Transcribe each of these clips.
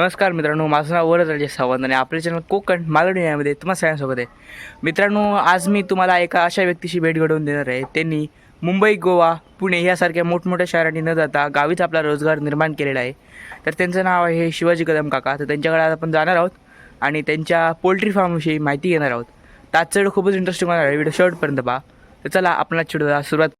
नमस्कार मित्रांनो माझं नाव वरद राजे सावंत आणि आपले चॅनल कोकण मालवणी यामध्ये तुम्हाला सगळ्यांसोबत आहे. मित्रांनो आज मी तुम्हाला एका अशा व्यक्तीशी भेट घडवून देणार आहे. त्यांनी मुंबई गोवा पुणे यासारख्या मोठमोठ्या शहरांनी न जाता गावीच आपला रोजगार निर्माण केलेला आहे. तर त्यांचं नाव आहे शिवाजी कदम काका. तर त्यांच्याकडे आज आपण जाणार आहोत आणि त्यांच्या पोल्ट्री फार्मविषयी माहिती घेणार आहोत. तर आजचा खूपच इंटरेस्टिंग होणार आहे. व्हिडिओ शॉर्टपर्यंत पहा. तर चला आपण चिडूला सुरुवात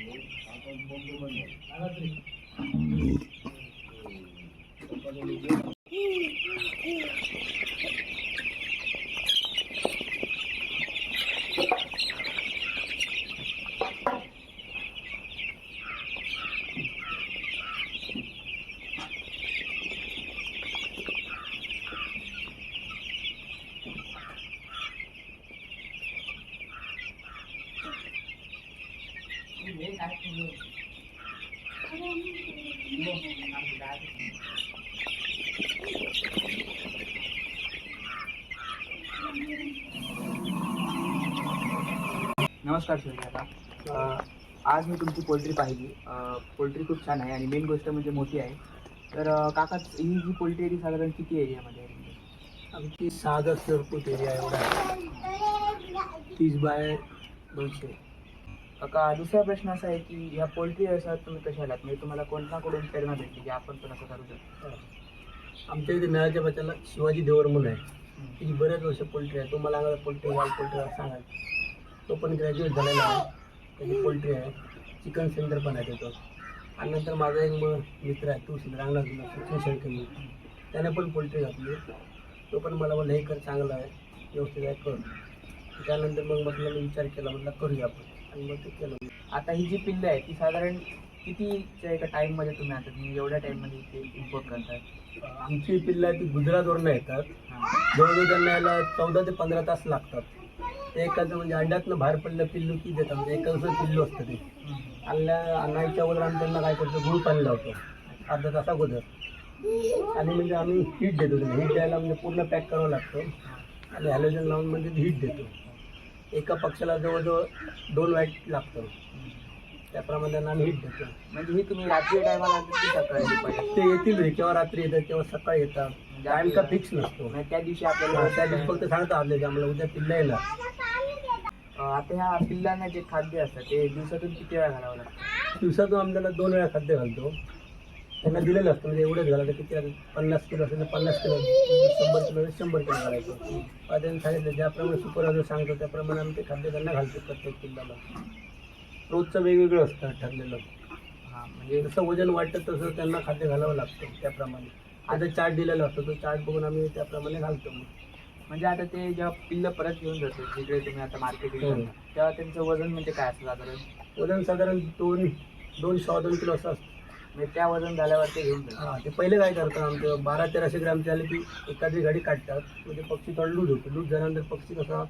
नाही होय. नमस्कार शिवाजी आज मी तुमची पोल्ट्री पाहिली. पोल्ट्री खूप छान आहे आणि मेन गोष्ट म्हणजे मोठी आहे. तर काका ही जी पोल्ट्री आहे साधारण किती एरियामध्ये आहे आमची सहा हजार स्क्वेअर फूट एरिया एवढा. आहे. तीस बाय दोनशे. काका दुसरा प्रश्न असा आहे की ह्या पोल्ट्री व्यवसायात तुम्ही कशा आलात? म्हणजे तुम्हाला कोणाकडून प्रेरणा भेटली की आपण पण असं करू शकतो? आमच्या इथे नळाच्या बच्चाला शिवाजी देवर म्हणून आहे. तिची बऱ्याच वर्ष पोल्ट्री आहे. तो मला अंगाला पोल्ट्री वाल पोल्ट्री सांगाल तो पण ग्रॅज्युएट झालेला आहे. त्याची पोल्ट्री आहे. चिकन सेंटर पण आहे त्याचं आणि नंतर माझा एक मित्र आहे तो रांगणा शिक्षण शेळके त्याने पण पोल्ट्री घातली. तो पण मला म्हणलं हे कर चांगलं आहे. व्यवस्थित आहे कर. त्यानंतर मग म्हटलं मी विचार केला. म्हटलं करूया आपण. आणि मग ते केलं आता ही जी पिल्लं आहे ती साधारण कितीच्या एका टाईममध्ये तुम्ही आता तुम्ही एवढ्या टाईममध्ये ते इम्पोर्ट करताय? आमची पिल्ला ती गुजरातवरून येतात. जवळजवळ त्यांना यायला चौदा ते पंधरा तास लागतात. ते एखादं म्हणजे अंड्यातनं बाहेर पडलं पिल्लू की देतात म्हणजे एका दिवसात पिल्लू असतं ते. आणल्या आणायच्या अगोदर आम्ही त्यांना काय करतो गुळ पाणी लावतो. अर्धा तास अगोदर. आणि म्हणजे आम्ही हीट देतो त्यांना हीट द्यायला म्हणजे पूर्ण पॅक करावं लागतं. आणि हॅलोजन लावून म्हणजे हीट देतो. एका पक्षाला जवळजवळ दोन वाईट लागतं. त्याप्रमाणे त्यांना आम्ही हीट देतो. म्हणजे ही तुम्ही रात्री टायमाला किती सकाळी दुपारी ते येतील रे केव्हा रात्री येतात केव्हा सकाळी येतात. टाइम का फिक्स नसतो. म्हणजे त्या दिवशी आपल्याला त्या दिवशी फक्त सांगता आपल्या की आम्हाला उद्या पिल्ला येणार. आता ह्या पिल्लांना जे खाद्य असतं ते दिवसातून किती वेळा घालावं लागतं? दिवसातून आम्ही त्याला दोन वेळा खाद्य घालतो. त्यांना दिलेलं असतं. म्हणजे एवढंच घालायचं किती पन्नास किलो असेल तर पन्नास किलो. शंभर किलो असेल शंभर किलो घालायचं. त्यांनी सांगितलं ज्याप्रमाणे सुपरवायझर सांगतो त्याप्रमाणे आम्ही ते खाद्य त्यांना घालतो प्रत्येक पिल्लाला रोजचं वेगवेगळं असतं ठरलेलं. हां म्हणजे जसं वजन वाटतं तसं त्यांना खाद्य घालावं लागतं त्याप्रमाणे. आता चार्ट दिलेला असतो तो चार्ट बघून आम्ही त्याप्रमाणे घालतो. मग म्हणजे आता ते जेव्हा पिल्लं परत घेऊन जातो जिकडे तुम्ही आता मार्केटिंग. करता तेव्हा त्यांचं वजन म्हणजे काय असतं साधारण? वजन साधारण दोन दोन सहा दोन किलो असं असतं. म्हणजे त्या वजन झाल्यावर ते घेऊन जातात हा ते पहिले काय करतात आमचे बारा तेराशे ग्रामचे आले की एखादी गाडी काढतात म्हणजे पक्षी थोडा लूज होतो. लूज झाल्यानंतर पक्षी कसा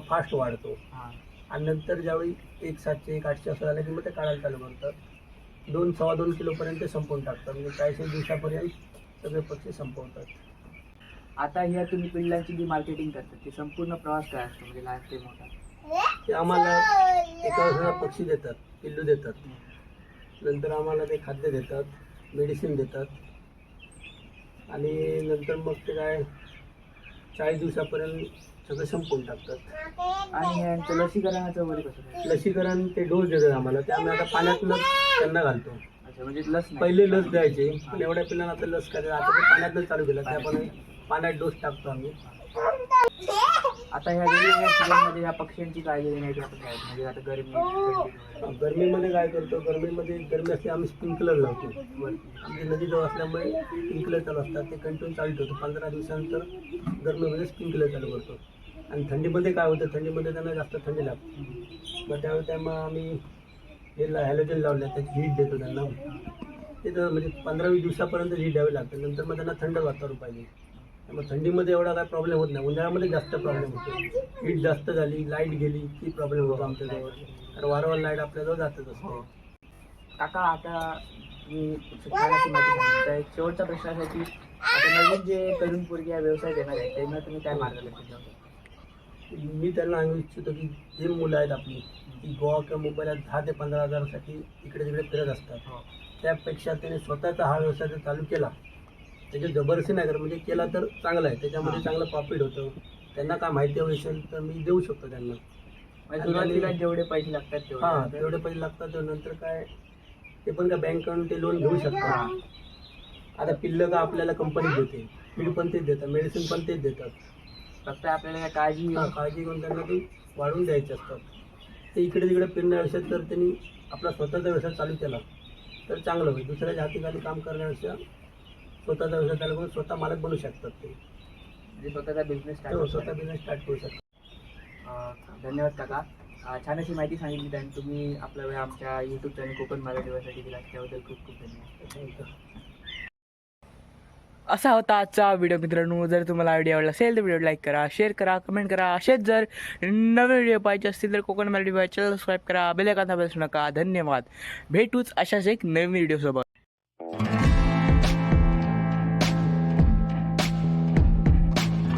फास्ट वाढतो. हां. आणि नंतर ज्यावेळी एक सातशे एक आठशे असं झालं की मग ते काढायला चालू करतात. दोन सव्वा दोन किलोपर्यंत ते संपवून टाकतात. म्हणजे चाळीस एक दिवसापर्यंत सगळे पक्षी संपवतात. आता ह्या तुम्ही पिल्लांची जी मार्केटिंग करतात ते संपूर्ण प्रवास काय असतो? म्हणजे लहान ते मोठा? ते आम्हाला एका वर्षाला पक्षी देतात पिल्लू देतात. नंतर आम्हाला ते खाद्य देतात मेडिसिन देतात. आणि नंतर मग ते काय चाळीस दिवसापर्यंत सगळं संपवून टाकतात. आणि यांचं लसीकरणाचं वगैरे कसं लसीकरण ते डोस देतात आम्हाला ते आम्ही आता पाण्यातनं त्यांना घालतो. अच्छा म्हणजे लस. पहिले लस द्यायचे पण एवढ्या पिल्लांना आता लस करायचं आता ते पाण्यातनं चालू केलं ते आपण पाण्यात डोस टाकतो आम्ही. आता ह्या वेगवेगळ्या सीझनमध्ये ह्या पक्ष्यांची काळजी घेण्याची आपण काय म्हणजे आता गरमी गर्मीमध्ये गरमीमध्ये काय करतो? गरमीमध्ये गरमी असते आम्ही स्प्रिंकलर लावतो. आमची नदी जवळ असल्यामुळे स्प्रिंकलर चालू असतात. ते कंटिन्यू चालू ठेवतो. पंधरा दिवसानंतर गरमीमध्ये स्प्रिंकलर चालू करतो. आणि थंडीमध्ये काय होतं? थंडीमध्ये त्यांना जास्त थंडी लागते. मग त्यावेळी त्यामुळे आम्ही हे हॅलोजन लावले. त्याची हीट देतो त्यांना. ते तर म्हणजे पंधरा वीस दिवसापर्यंत हीट द्यावी लागते. नंतर मग त्यांना थंड वातावरण पाहिजे. त्यामुळे थंडीमध्ये एवढा काय प्रॉब्लेम होत नाही. उन्हाळ्यामध्ये जास्त प्रॉब्लेम होतो. हीट जास्त झाली लाइट गेली की प्रॉब्लेम होतो आमच्याजवळ. कारण वारंवार लाइट आपल्याजवळ जातच असतो. काका आता मी शिक्षणाची माहिती सांगितली तर शेवटचा प्रश्न असा आहे की आता नवीन जे तरुण पोरगी हा व्यवसाय देणार आहे त्यांना तुम्ही काय मार्गदर्शन द्याल? मी त्यांना सांगू इच्छितो की जे मुलं आहेत आपली ती गोवा किंवा मुंबईला दहा ते पंधरा हजारासाठी इकडे तिकडे फिरत असतात. हो. त्यापेक्षा त्याने स्वतःचा हा व्यवसाय जर चालू केला त्याची जबरदस्ती नाही करत म्हणजे केला तर चांगला आहे. त्याच्यामध्ये चांगलं प्रॉफिट होतं. त्यांना काय माहिती हवी असेल तर मी देऊ शकतो त्यांना. म्हणजे सुरुवातीला जेवढे पैसे लागतात हां तेवढे तेवढे पैसे लागतात तर नंतर काय ते पण काय बँककडून ते लोन घेऊ शकतात. आता पिल्लं का आपल्याला कंपनी देते. फीड पण तेच देतात मेडिसिन पण तेच देतात. फक्त आपल्याला काय काळजी हा, काळजी घेऊन त्यांना ते वाढवून द्यायचे असतात. ते इकडे तिकडे फिरण्यापेक्षा जर त्यांनी आपला स्वतःचा व्यवसाय चालू केला. तर चांगलं होईल. दुसऱ्याच्या हातीखाली काम करण्यापेक्षा स्वतःचा व्यवसाय चालू करून स्वतः मालक बनू शकतात ते. म्हणजे स्वतःचा बिझनेस तेव्हा स्वतः बिझनेस स्टार्ट करू शकतात. अं, धन्यवाद काका. अं, छान अशी माहिती सांगितली आणि तुम्ही आपला वेळ आमच्या यूट्यूब चॅनल कोकण मराठीसाठी दिला. त्याबद्दल खूप खूप धन्यवाद. थँक्यू असा होता आजचा व्हिडिओ मित्रांनो. जर तुम्हाला व्हिडिओ आवडला असेल तर व्हिडिओ लाईक करा शेअर करा कमेंट करा. असेच जर नवे व्हिडिओ पाहिजे असतील तर कोकण मराठी चॅनल सबस्क्राईब करा. बेल आयकॉन दाबायला विसरू नका. धन्यवाद. भेटूच अशाच एक नवीन व्हिडिओसोबत